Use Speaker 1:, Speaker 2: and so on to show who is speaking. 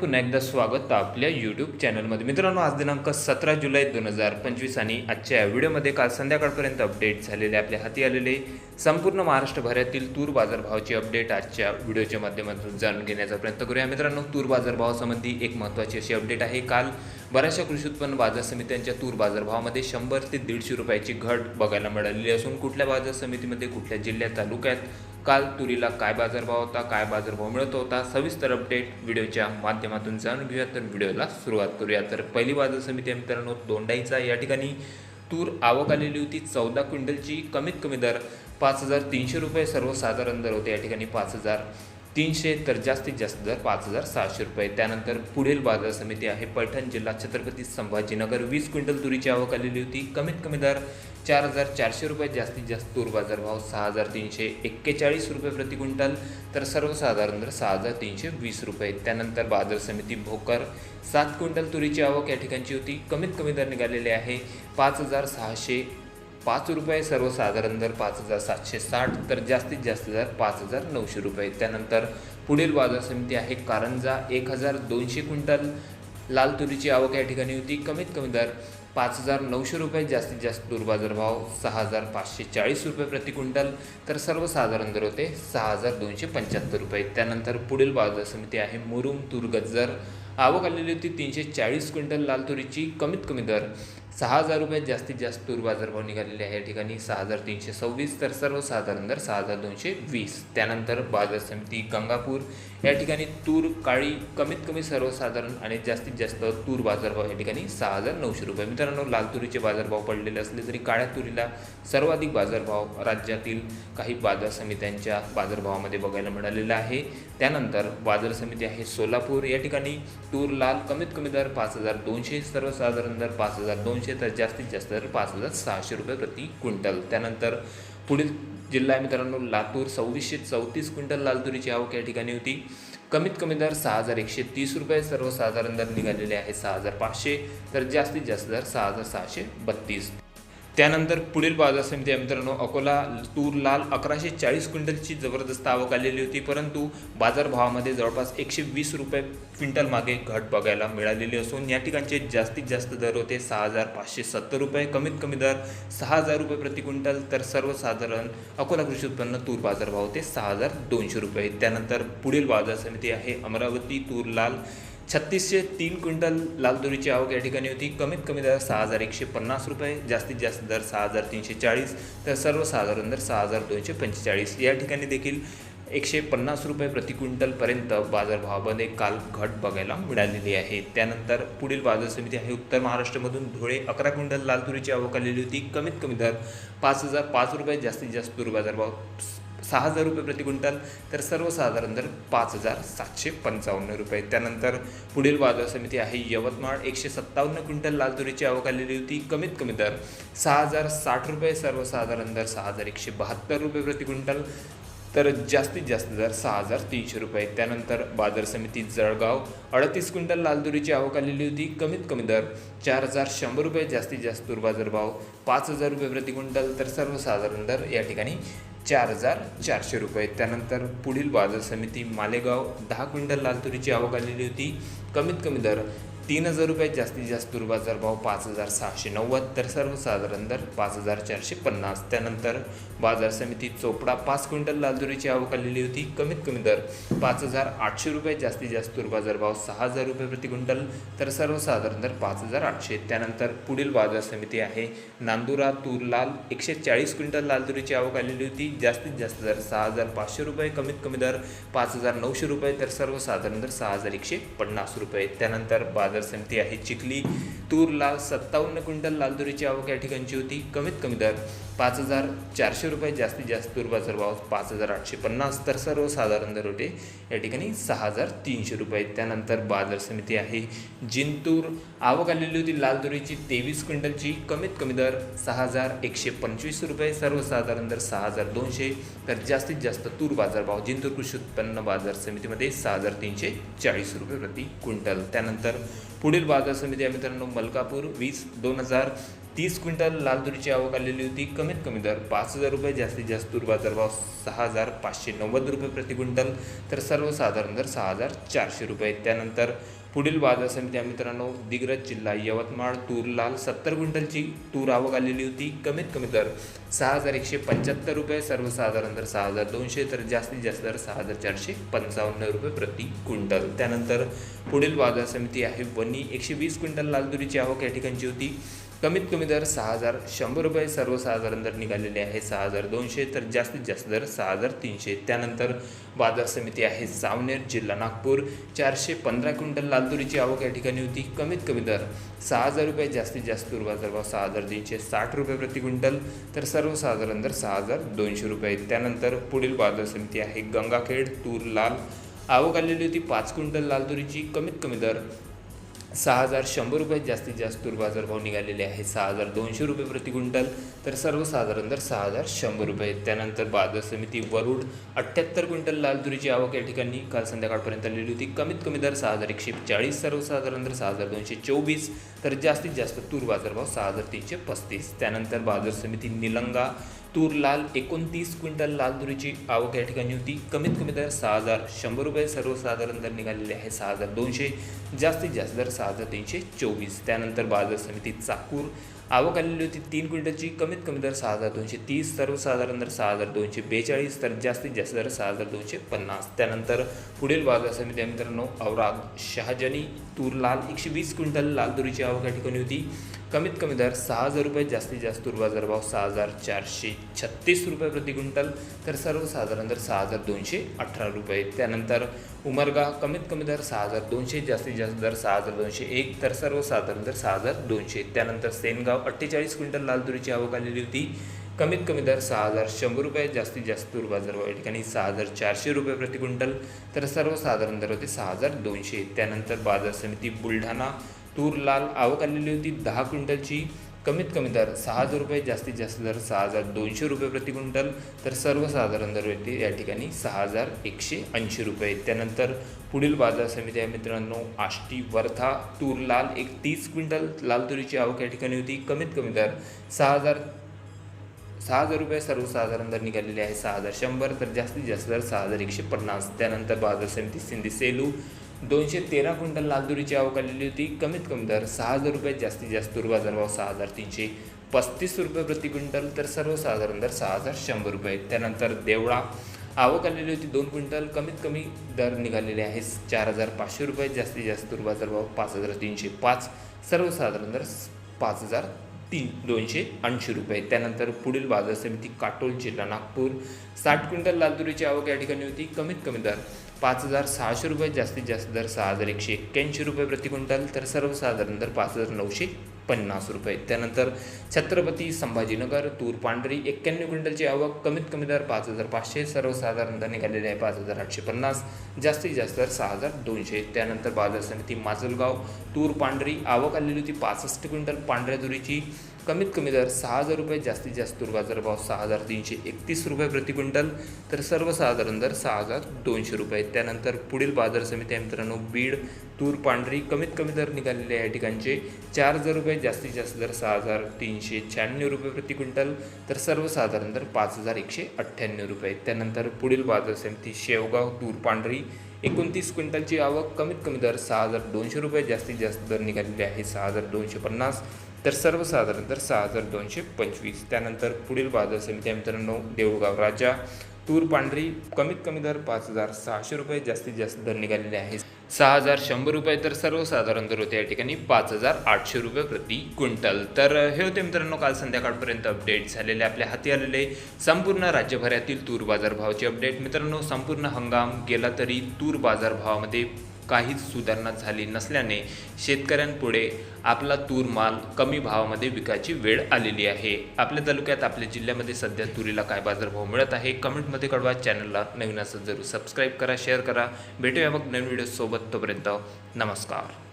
Speaker 1: पुन्हा एकदा स्वागत आपल्या यूट्यूब चॅनलमध्ये मित्रांनो आज दिनांक सतरा जुलै दोन हजार पंचवीस आणि आजच्या या व्हिडिओमध्ये काल संध्याकाळपर्यंत अपडेट झालेले आपल्या हाती आलेले संपूर्ण महाराष्ट्रभरातील तूर बाजारभावाची अपडेट आजच्या व्हिडिओच्या माध्यमातून जाणून घेण्याचा प्रयत्न करूया. मित्रांनो तूर बाजारभावासंबंधी एक महत्त्वाची अशी अपडेट आहे. काल बऱ्याचशा कृषी उत्पन्न बाजार समित्यांच्या तूर बाजारभावामध्ये शंभर ते दीडशे रुपयाची घट बघायला मिळालेली असून कुठल्या बाजार समितीमध्ये कुठल्या जिल्ह्यात तालुक्यात काल तुरीला काय बाजारभाव होता काय बाजारभाव मिळत होता सविस्तर अपडेट व्हिडिओच्या माध्यमातून जाणून घेऊया. तर व्हिडिओला सुरुवात करूया. तर पहिली बाजार समिती मित्रांनो दोंडाईचा. या ठिकाणी तूर आवक आलेली होती. चौदा क्विंटलची कमीत कमी दर पाच हजार तीनशे रुपये सर्वसाधारण दर होते. या ठिकाणी पाच हजार तीनशे तर जास्तीत जास्त दर पाच हजार सहाशे रुपये. त्यानंतर पुढील बाजार समिती आहे पैठण जिल्हा छत्रपती संभाजीनगर. वीस क्विंटल तुरीची आवक आलेली होती. कमीत कमी दर चार हजार चारशे रुपये जास्तीत जास्त तूर बाजारभाव सहा हजार तीनशे एक्केचाळीस रुपये प्रति क्विंटल तर सर्वसाधारण दर सहा हजार तीनशे वीस रुपये. त्यानंतर बाजार समिती भोकर सात क्विंटल तुरीची आवक या ठिकाणची होती. कमीत कमी दर निघालेले आहे पाच हजार सहाशे पाच रुपये सर्वसाधारण दर पाच हजार सातशे साठ तर जास्तीत जास्त दर पाच हजार नऊशे रुपये. त्यानंतर पुढील बाजार समिती आहे कारंजा एक हजार दोनशे क्विंटल. लाल तुरीची आवक या ठिकाणी होती. कमीत कमी दर पाच हजार नऊशे रुपये जास्तीत जास्त तूर बाजारभाव सहा हजार पाचशे चाळीस रुपये प्रति क्विंटल तर सर्वसाधारण दर होते सहा हजार दोनशे पंच्याहत्तर रुपये. त्यानंतर पुढील बाजार समिती आहे मुरुम तूर गज्जर आवक आलेली होती तीनशे चाळीस क्विंटल लाल तुरीची कमीत कमी दर सहा हजार रुपये जास्तीत जास्त तूर बाजारभाव निघालेले आहे. या ठिकाणी सहा हजार तीनशे सव्वीस तर सर्वसाधारण दर सहा हजार दोनशे वीस. त्यानंतर बाजार समिती गंगापूर या ठिकाणी तूर काळी कमीत कमी सर्वसाधारण आणि जास्तीत जास्त तूर बाजारभाव या ठिकाणी सहा हजार नऊशे रुपये. मित्रांनो लाल तुरीचे बाजारभाव पडलेले असले तरी काळ्या तुरीला सर्वाधिक बाजारभाव राज्यातील काही बाजार समित्यांच्या बाजारभावामध्ये बघायला मिळालेला आहे. त्यानंतर बाजार समिती आहे सोलापूर. या ठिकाणी टूर लाल कमीत कमी दर पाच हजार दोनशे सर्वसाधारण दर पाच हजार दोनशे तर जास्तीत जास्त दर पाच हजार सहाशे रुपये प्रति क्विंटल. त्यानंतर पुढील जिल्हा आहे मित्रांनो लातूर. सव्वीसशे चौतीस क्विंटल लाल तुरीची आवक या ठिकाणी होती. कमीत कमी दर सहा हजार एकशे तीस रुपये सर्वसाधारण दर निघालेले आहे सहा हजार पाचशे तर जास्तीत जास्त दर सहा हजार सहाशे बत्तीस. त्यानंतर पुढील बाजार समिती आहे मित्रांनो अकोला तूर लाल अकराशे चाळीस क्विंटलची जबरदस्त आवक आलेली होती परंतु बाजारभावामध्ये जवळपास एकशे वीस रुपये क्विंटल मागे घट बघायला मिळालेली असून या ठिकाणचे जास्तीत जास्त दर होते सहा हजार पाचशे सत्तर रुपये कमीत कमी दर सहा हजार रुपये प्रति क्विंटल तर सर्वसाधारण अकोला कृषी उत्पन्न तूर बाजारभाव होते सहा हजार दोनशे रुपये. त्यानंतर पुढील बाजार समिती आहे अमरावती तूर लाल छत्तीसशे तीन क्विंटल लाल तुरीची आवक या ठिकाणी होती. कमीत कमी दर सहा हजार एकशे पन्नास रुपये जास्तीत जास्त दर सहा हजार तीनशे चाळीस तर सर्वसाधारण दर सहा हजार दोनशे पंचेचाळीस. या ठिकाणी देखील एकशे पन्नास रुपये प्रति क्विंटलपर्यंत बाजारभावामध्ये काल घट बघायला मिळालेली आहे. त्यानंतर पुढील बाजार समिती आहे उत्तर महाराष्ट्रामधून धुळे. अकरा क्विंटल लाल तुरीची आवक आलेली होती. कमीत कमी दर पाच हजार पाच रुपये जास्तीत जास्त तूर बाजारभाव सहा हजार रुपये प्रति क्विंटल तर सर्वसाधारण दर पाच हजार सातशे पंचावन्न रुपये. त्यानंतर पुढील बाजार समिती आहे यवतमाळ. एकशे सत्तावन्न क्विंटल लाल तुरीची आवक आलेली होती. कमीत कमी दर सहा हजार साठ रुपये सर्वसाधारण दर सहा हजार एकशे बहात्तर रुपये प्रति क्विंटल तर जास्तीत जास्त दर सहा हजार तीनशे रुपये. त्यानंतर बाजार समिती जळगाव अडतीस क्विंटल लाल आवक आलेली होती. कमीत कमी दर चार हजार शंभर रुपये जास्तीत जास्त तूर बाजार भाव पाच हजार रुपये प्रति क्विंटल तर सर्वसाधारण दर या ठिकाणी चार हजार चारशे रुपये. त्यानंतर पुढील बाजार समिती मालेगाव दहा क्विंटल लाल तुरीची आवक आलेली होती. कमीत कमी दर तीन हजार रुपये जास्तीत जास्त तूर बाजार भाव पाच हजार सहाशे नव्वद तर सर्वसाधारण दर पाच हजार चारशे पन्नास. त्यानंतर बाजार समिती चोपडा पाच क्विंटल लालदुरीची आवक आलेली होती. कमीत कमी दर पाच हजार आठशे रुपये जास्तीत जास्त तूर बाजार भाव सहा हजार रुपये प्रति क्विंटल तर सर्वसाधारण दर पाच हजार आठशे. त्यानंतर पुढील बाजार समिती आहे. नांदुरा तूर लाल एकशे चाळीस क्विंटल लालदुरीची आवक आलेली होती. जास्तीत जास्त दर सहा हजार पाचशे रुपये कमीत कमी दर पाच हजार नऊशे रुपये तर सर्वसाधारण दर सहा हजार एकशे पन्नास रुपये. त्यानंतर बाजार समिती आहे. चिखली तूर लाल सत्तावन्न क्विंटल लाल तुरीची आवक या ठिकाणची होती. कमीत कमी दर पाच हजार चारशे रुपये जास्तीत जास्त तूर बाजार भाव पाच हजार आठशे पन्नास. तर सर्वसाधारण दर होते या ठिकाणी सहा हजार तीनशे रुपये. त्यानंतर बाजार समिती आहे. जिंतूर आवक आलेली होती लाल तुरीची तेवीस क्विंटलची. कमीत कमी दर सहा हजार एकशे पंचवीस रुपये. सर्वसाधारण दर सहा हजार दोनशे. तर जास्तीत जास्त तूर बाजार भाव जिंतूर कृषी उत्पन्न बाजार समितीमध्ये सहा हजार तीनशे चाळीस रुपये प्रति क्विंटल. त्यानंतर पुढील बाजार समिती आहे मित्रांनो मलकापूर वीस दोन हजार तीस क्विंटल लाल तुरीची आवक आलेली होती. कमीत कमी दर पाच हजार रुपये जास्तीत जास्त तूर बाजारभाव सहा हजार पाचशे नव्वद रुपये प्रति क्विंटल तर सर्वसाधारण दर सहा हजार चारशे रुपये. त्यानंतर पुढील बाजार समित्या मित्रांनो दिग्रज जिल्हा यवतमाळ तूर लाल. सत्तर क्विंटलची तूर आवक आलेली होती कमीत कमी दर सहा हजार एकशे पंच्याहत्तर रुपये सर्वसाधारण दर सहा हजार दोनशे तर जास्तीत जास्त दर सहा हजार चारशे पंचावन्न रुपये प्रति क्विंटल. त्यानंतर पुढील बाजार समिती आहे वनी एकशे वीस क्विंटल लाल तुरीची आवक या ठिकाणची होती. कमीत कमी दर सहा हजार शंभर रुपये सर्वसाधारण दर निघालेले आहे. सहा हजार दोनशे तर जास्तीत जास्त दर सहा हजार तीनशे. त्यानंतर बाजार समिती आहे सावनेर जिल्हा नागपूर. चारशे पंधरा क्विंटल लालतुरीची आवक या ठिकाणी होती. कमीत कमी दर सहा हजार रुपये जास्तीत जास्त तूर बाजारभाव सहा हजार तीनशे साठ रुपये प्रति क्विंटल तर सर्वसाधारण दर सहा हजार दोनशे रुपये. त्यानंतर पुढील बाजार समिती आहे गंगाखेड तूर लाल. आवक आलेली होती पाच क्विंटल लालतुरीची कमीत कमी दर सहा हजार शंभर रुपये जास्तीत जास्त तूर बाजारभाव निघालेले आहे. सहा हजार दोनशे रुपये प्रति क्विंटल तर सर्वसाधारण दर सहा हजार शंभर रुपये. त्यानंतर बाजार समिती वरुड अठ्ठ्याहत्तर क्विंटल लाल तुरीची आवक या ठिकाणी काल संध्याकाळपर्यंत आलेली होती. कमीत कमी दर सहा हजार एकशे चाळीस सर्वसाधारण दर सहा हजार दोनशे चोवीस तर जास्तीत जास्त तूर बाजारभाव सहा हजार तीनशे पस्तीस. त्यानंतर बाजार समिती निलंगा तूर लाल एकोणतीस क्विंटल लाल तुरीची आवक या ठिकाणी होती. कमीत कमी दर सहा हजार शंभर रुपये सर्वसाधारण दर निघालेले आहे सहा हजार दोनशे. जास्तीत जास्त दर सहा हजार तीनशे चोवीस त्यानंतर बाजार समिती चाकूर आवक आलेली होती तीन क्विंटलची कमीत कमी दर सहा हजार दोनशे तीस सर्वसाधारण दर सहा हजार दोनशे बेचाळीस तर जास्तीत जास्त दर सहा हजार दोनशे पन्नास. त्यानंतर पुढील बाजार समिती मित्रांनो औराग शहाजनी तूर लाल एकशे वीस क्विंटल लाल तुरीची आवक या ठिकाणी होती. कमीत कमी दर सहा हजार रुपये जास्तीत जास्त तूर बाजारभाव सहा हजार चारशे छत्तीस रुपये प्रति क्विंटल तर सर्वसाधारण दर सहा हजार दोनशे अठरा रुपये. त्यानंतर उमरगा कमीत कमी दर सहा हजार दोनशे जास्तीत जास्त दर सहा हजार दोनशे एक तर सर्वसाधारण दर सहा हजार दोनशे. त्यानंतर सेनगाव अठ्ठेचाळीस क्विंटल लाल तुरीची आवक आलेली होती. कमीत कमी दर सहा हजार शंभर रुपये जास्तीत जास्त तूर बाजारभाव या ठिकाणी सहा हजार चारशे रुपये प्रति क्विंटल. तर सर्वसाधारण दर होते सहा हजार दोनशे. त्यानंतर बाजार समिती बुलढाणा तूर लाल आवक आलेली होती दहा क्विंटलची. कमीत कमी दर सहा हजार रुपये जास्तीत जास्त दर सहा हजार दोनशे रुपये प्रति क्विंटल. तर सर्वसाधारण दर व्यक्ती या ठिकाणी सहा हजार एकशे ऐंशी रुपये. त्यानंतर पुढील बाजार समिती आहे मित्रांनो आष्टी वर्धा तूर लाल. एक तीस क्विंटल लाल तुरीची आवक या ठिकाणी होती. कमीत कमी दर सहा हजार सहा हजार रुपये सर्वसाधारण दर निघालेले आहे सहा हजार शंभर. तर जास्तीत जास्त दर सहा हजार एकशे पन्नास. त्यानंतर बाजार समिती सिंधी सेलू. दोनशे तेरा क्विंटल लालदुरीची आवक आलेली होती. कमीत कमी दर सहा हजार रुपये जास्तीत जास्त तूर बाजारभाव सहा हजार तीनशे पस्तीस रुपये प्रति क्विंटल तर सर्वसाधारण दर सहा हजार शंभर रुपये. त्यानंतर देवळा आवक आलेली होती दोन क्विंटल कमीत कमी दर निघालेले आहे चार हजार पाचशे रुपये जास्तीत जास्त तूर बाजारभाव पाच हजार तीनशे पाच सर्वसाधारण दर पाच हजार तीन दोनशे ऐंशी रुपये. त्यानंतर पुढील बाजार समिती काटोल जिल्हा नागपूर. साठ क्विंटल लालदुरीची आवक या ठिकाणी होती. कमीत कमी दर पाच हजार सहाशे रुपये जास्तीत जास्त दर सहा हजार एकशे एक्क्याऐंशी रुपये प्रति क्विंटल तर सर्वसाधारण दर पाच हजार नऊशे पन्नास रुपये. त्यानंतर छत्रपती संभाजीनगर तूर पांढरी एक्क्याण्णव क्विंटलची आवक कमीत कमी दर पाच हजार पाचशे सर्वसाधारण दर निघालेले आहे पाच हजार आठशे पन्नास जास्तीत जास्त दर सहा हजार दोनशे. त्यानंतर बाजार समिती माजलगाव तूर पांढरी आवक आलेली होती पासष्ट क्विंटल पांढऱ्या दुरीची कमीत कमी दर सहा हजार रुपये जास्तीत जास्त तूर बाजारभाव सहा हजार तीनशे एकतीस रुपये प्रति क्विंटल तर सर्वसाधारण दर सहा हजार दोनशे रुपये. त्यानंतर पुढील बाजार समिती आहे मित्रांनो बीड तूर पांढरी कमीत कमी दर निघालेले आहे या ठिकाणचे चार हजार रुपये जास्तीत जास्त दर सहा हजार तीनशे शहाण्णव रुपये प्रति क्विंटल तर सर्वसाधारण दर पाच हजार एकशे अठ्ठ्याण्णव रुपये. त्यानंतर पुढील बाजार समिती शेवगाव तूर पांढरी एकोणतीस क्विंटलची आवक कमीत कमी दर सहा हजार दोनशे रुपये जास्तीत जास्त दर निघालेले आहे सहा हजार दोनशे पन्नास. तर सर्वसाधारण तर सहा हजार दोनशे पंचवीस. त्यानंतर पुढील बाजार समित्या मित्रांनो देऊळगाव राजा. तूर पांढरी कमीत कमी दर पाच हजार सहाशे रुपये. जास्तीत जास्त दर निघालेले आहे. सहा हजार शंभर रुपये तर सर्वसाधारण दर होते. या ठिकाणी पाच हजार आठशे रुपये प्रति क्विंटल. तर हे होते मित्रांनो काल संध्याकाळपर्यंत अपडेट झालेले आपल्या हाती आलेले संपूर्ण राज्यभरातील तूर बाजारभावाचे अपडेट मित्रांनो संपूर्ण हंगाम गेला तरी तूर बाजारभावामध्ये काहीच सुधारणा झाली नसल्याने शेतकऱ्यांपुढे आपला तूर माल कमी भावामध्ये विकायची वेळ आलेली आहे. आपल्या तालुक्यात आपल्या जिल्ह्यामध्ये सध्या तुरीला काय बाजारभाव मिळत आहे? कमेंटमध्ये कळवा. चॅनलला नवीन असं जरूर सबस्क्राईब करा शेअर करा. भेटूया मग नवीन व्हिडिओसोबत. तोपर्यंत नमस्कार.